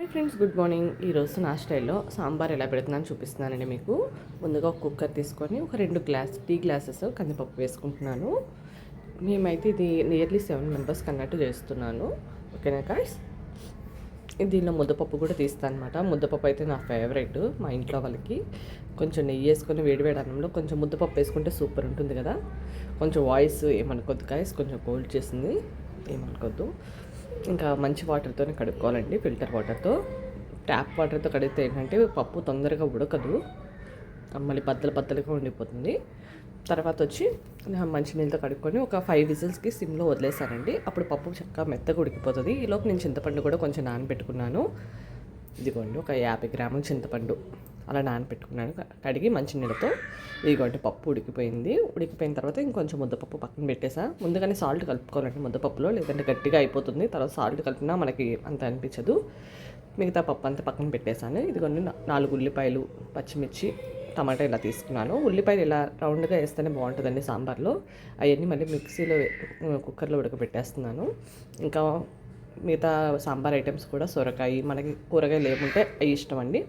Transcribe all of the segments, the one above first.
Hi friends good morning. ఈరోజు నా స్టైల్లో సాంబార్ ఎలా పెడుతున్నాను చూపిస్తున్నానండి మీకు. ముందుగా ఒక కుక్కర్ తీసుకొని ఒక రెండు గ్లాస్ టీ గ్లాసెస్ కందిపప్పు వేసుకుంటున్నాను. మేమైతే ఇది నియర్లీ సెవెన్ మెంబర్స్కి అన్నట్టు చేస్తున్నాను. ఓకేనా కాస్ దీనిలో ముద్దపప్పు కూడా తీస్తాను అనమాట ముద్దపప్పు అయితే నా ఫేవరెట్ మా ఇంట్లో వాళ్ళకి. కొంచెం నెయ్యి వేసుకొని వేడివేడి అన్నంలో కొంచెం ముద్దపప్పు వేసుకుంటే సూపర్ ఉంటుంది కదా. కొంచెం వాయిస్ ఏమనుకోద్దు గాయస్ కొంచెం కోల్డ్ చేసింది. ఏమనుకోద్దు. ఇంకా మంచి వాటర్తోనే కడుక్కోవాలండి ఫిల్టర్ వాటర్తో. ట్యాప్ వాటర్తో కడిగితే ఏంటంటే పప్పు తొందరగా ఉడకదు. మళ్ళీ బద్దలు బద్దలుగా ఉండిపోతుంది. తర్వాత వచ్చి మంచి నీళ్ళతో కడుక్కొని ఒక ఫైవ్ విజిల్స్కి సిమ్లో వదిలేసానండి అప్పుడు పప్పు చక్కగా మెత్తగా ఉడికిపోతుంది. ఈలోపు నేను చింతపండు కూడా కొంచెం నానబెట్టుకున్నాను. ఇదిగోండి ఒక యాభై గ్రాముల చింతపండు. అలా నానపెట్టుకున్నాను. కడిగి మంచి నీళ్ళతో ఇదిగోండి పప్పు ఉడికిపోయింది. ఉడికిపోయిన తర్వాత ఇంకొంచెం ముద్దపప్పు పక్కన పెట్టేసా. ముందుగానే సాల్ట్ కలుపుకోవాలండి ముద్దపప్పులో లేదంటే గట్టిగా అయిపోతుంది. తర్వాత సాల్ట్ కలిపినా మనకి అంత అనిపించదు. మిగతా పప్పు అంతా పక్కన పెట్టేశాను ఇదిగోండి నాలుగు ఉల్లిపాయలు పచ్చిమిర్చి టమాటా ఇలా తీసుకున్నాను. ఉల్లిపాయలు ఇలా రౌండ్గా వేస్తేనే బాగుంటుందండి సాంబార్లో. అవన్నీ మళ్ళీ మిక్సీలో కుక్కర్లో ఉడకబెట్టేస్తున్నాను. ఇంకా మిగతా సాంబార్ ఐటమ్స్ కూడా సొరకాయ మనకి కూరగాయలు ఏముంటే అవి ఇష్టం అండి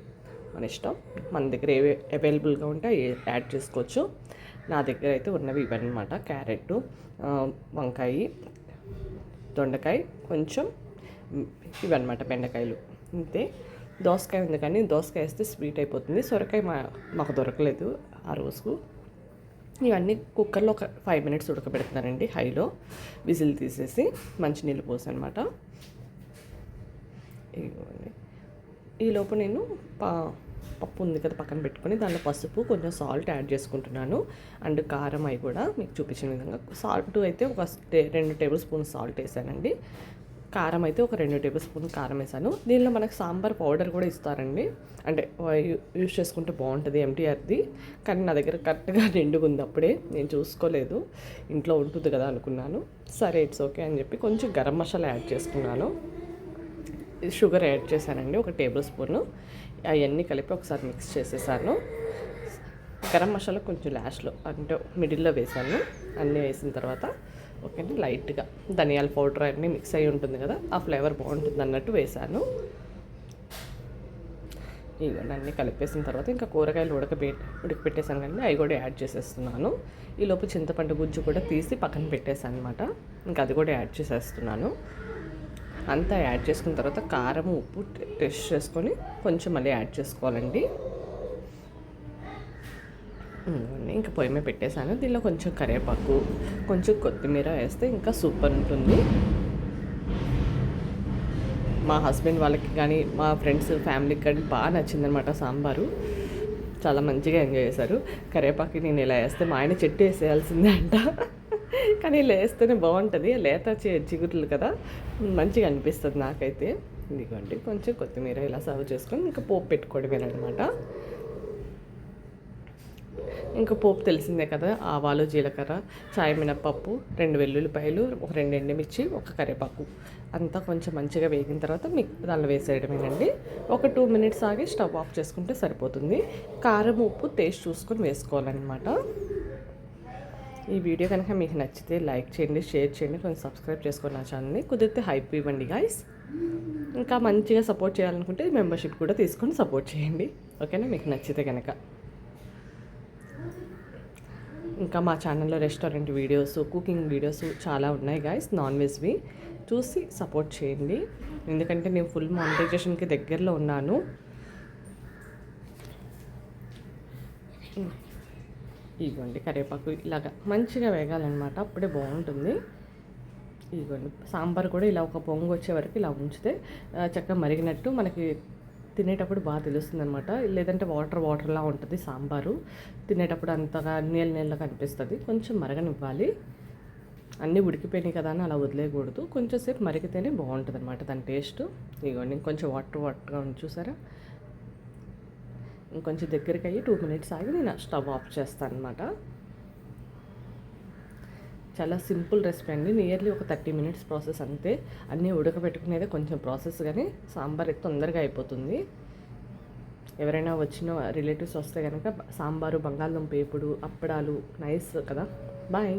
మన ఇష్టం. మన దగ్గర ఏవి అవైలబుల్గా ఉంటే యాడ్ చేసుకోవచ్చు. నా దగ్గర అయితే ఉన్నవి ఇవన్నమాట. క్యారెట్ వంకాయ దొండకాయ కొంచెం ఇవన్నమాట బెండకాయలు. అంతే దోసకాయ ఉంది కానీ దోసకాయ వేస్తే స్వీట్ అయిపోతుంది. సొరకాయ మా మాకు దొరకలేదు ఆ రోజుకు. ఇవన్నీ కుక్కర్లో ఒక ఫైవ్ మినిట్స్ ఉడకబెడుతున్నానండి హైలో. విజిల్ తీసేసి మంచినీళ్ళు పోసి అనమాట ఇవ్వండి. ఈలోపు నేను పా పప్పు ఉంది కదా పక్కన పెట్టుకొని దాంట్లో పసుపు కొంచెం సాల్ట్ యాడ్ చేసుకుంటున్నాను. అండ్ కారం అవి కూడా మీకు చూపించిన విధంగా. సాల్ట్ అయితే ఒక రెండు టేబుల్ స్పూన్ సాల్ట్ వేసానండి. కారం అయితే ఒక రెండు టేబుల్ స్పూన్ కారం వేసాను. దీనిలో మనకు సాంబార్ పౌడర్ కూడా ఇస్తారండి. అంటే యూజ్ చేసుకుంటే బాగుంటుంది ఎంటీఆర్ది కానీ నా దగ్గర కరెక్ట్గా నిండుగా ఉంది అప్పుడే. నేను చూసుకోలేదు. ఇంట్లో ఉంటుంది కదా అనుకున్నాను. సరే ఇట్స్ ఓకే అని చెప్పి కొంచెం గరం మసాలా యాడ్ చేసుకున్నాను. షుగర్ యాడ్ చేశానండి ఒక టేబుల్ స్పూను. అవన్నీ కలిపి ఒకసారి మిక్స్ చేసేసాను. గరం మసాలా కొంచెం లాస్ట్లో అంటే మిడిల్లో వేసాను. అన్నీ వేసిన తర్వాత ఓకేనా లైట్గా ధనియాల పౌడర్ అన్నీ మిక్స్ అయ్యి ఉంటుంది కదా ఆ ఫ్లేవర్ బాగుంటుంది అన్నట్టు వేసాను. ఇవన్నీ అన్నీ కలిపేసిన తర్వాత ఇంకా కూరగాయలు ఉడకబె ఉడకపెట్టేసాను కానీ అవి కూడా యాడ్ చేసేస్తున్నాను. ఈలోపు చింతపండు గుజ్జు కూడా తీసి పక్కన పెట్టేసాను అనమాట ఇంకా అది కూడా యాడ్ చేసేస్తున్నాను. అంతా యాడ్ చేసుకున్న తర్వాత కారం ఉప్పు టెస్ట్ చేసుకొని కొంచెం మళ్ళీ యాడ్ చేసుకోవాలండి. ఇంకా పొయ్యి మీద పెట్టేశాను. దీనిలో కొంచెం కరివేపాకు కొంచెం కొత్తిమీర వేస్తే ఇంకా సూపర్ ఉంటుంది. మా హస్బెండ్ వాళ్ళకి కానీ మా ఫ్రెండ్స్ ఫ్యామిలీకి కానీ బాగా నచ్చిందనమాట సాంబారు. చాలా మంచిగా ఎంజాయ్ చేశారు. కరివేపాకు నేను ఇలా వేస్తే మా ఆయన చెట్టు వేసేయాల్సిందే అంట. కానీ లేస్తేనే బాగుంటుంది. లేత చిగురులు కదా. మంచిగా అనిపిస్తుంది నాకైతే. ఇదిగోండి కొంచెం కొత్తిమీర ఇలా సర్వ్ చేసుకొని ఇంకా పోపు పెట్టుకోవడమేనమాట ఇంకా పోపు తెలిసిందే కదా ఆవాలు జీలకర్ర చాయ్ మినప్పప్పు రెండు వెల్లుల్లిపాయలు ఒక రెండు ఎండుమిర్చి ఒక కరివేపాకు. అంతా కొంచెం మంచిగా వేగిన తర్వాత మీకు దానిలో వేసేయడమేనండి. ఒక టూ మినిట్స్ ఆగి స్టవ్ ఆఫ్ చేసుకుంటే సరిపోతుంది. కారం ఉప్పు టేస్ట్ చూసుకొని వేసుకోవాలన్నమాట. ఈ వీడియో కనుక మీకు నచ్చితే లైక్ చేయండి షేర్ చేయండి కొంచెం సబ్స్క్రైబ్ చేసుకోండి నా ఛానల్ని కుదిరితే హైప్ ఇవ్వండి గాయస్ ఇంకా మంచిగా సపోర్ట్ చేయాలనుకుంటే మెంబర్షిప్ కూడా తీసుకొని సపోర్ట్ చేయండి. ఓకేనా మీకు నచ్చితే కనుక. ఇంకా మా ఛానల్లో రెస్టారెంట్ వీడియోస్ కుకింగ్ వీడియోస్ చాలా ఉన్నాయి గాయస్ నాన్ వెజ్వి చూసి సపోర్ట్ చేయండి. ఎందుకంటే నేను ఫుల్ మానిటైజేషన్కి దగ్గరలో ఉన్నాను. ఇదిగోండి కరివేపాకు ఇలాగా మంచిగా వేగాలన్నమాట. అప్పుడే బాగుంటుంది. ఇదిగోండి సాంబార్ కూడా ఇలా ఒక పొంగు వచ్చే వరకు ఇలా ఉంచితే చక్కగా మరిగినట్టు మనకి తినేటప్పుడు బాగా తెలుస్తుంది అనమాట లేదంటే వాటర్ వాటర్లా ఉంటుంది సాంబారు. తినేటప్పుడు అంతగా నీళ్ళ నీళ్ళ కనిపిస్తుంది. కొంచెం మరగనివ్వాలి. అన్నీ ఉడికిపోయినాయి కదా అని అలా వదిలేయకూడదు. కొంచెంసేపు మరిగితేనే బాగుంటుంది అనమాట దాని టేస్ట్. ఇదిగోండి కొంచెం వాటర్ వాటర్గా ఉంది చూసారా? ఇంకొంచెం దగ్గరికి అయ్యి టూ మినిట్స్ ఆగి నేను స్టవ్ ఆఫ్ చేస్తాను అనమాట చాలా సింపుల్ రెసిపీ అండి. నియర్లీ ఒక థర్టీ మినిట్స్ ప్రాసెస్ అంతే. అన్నీ ఉడకబెట్టుకునేదే కొంచెం ప్రాసెస్ కానీ సాంబార్ అయితే తొందరగా అయిపోతుంది. ఎవరైనా వచ్చిన రిలేటివ్స్ వస్తే కనుక సాంబారు బంగాళదుంప వేపుడు అప్పడాలు నైస్ కదా. బాయ్.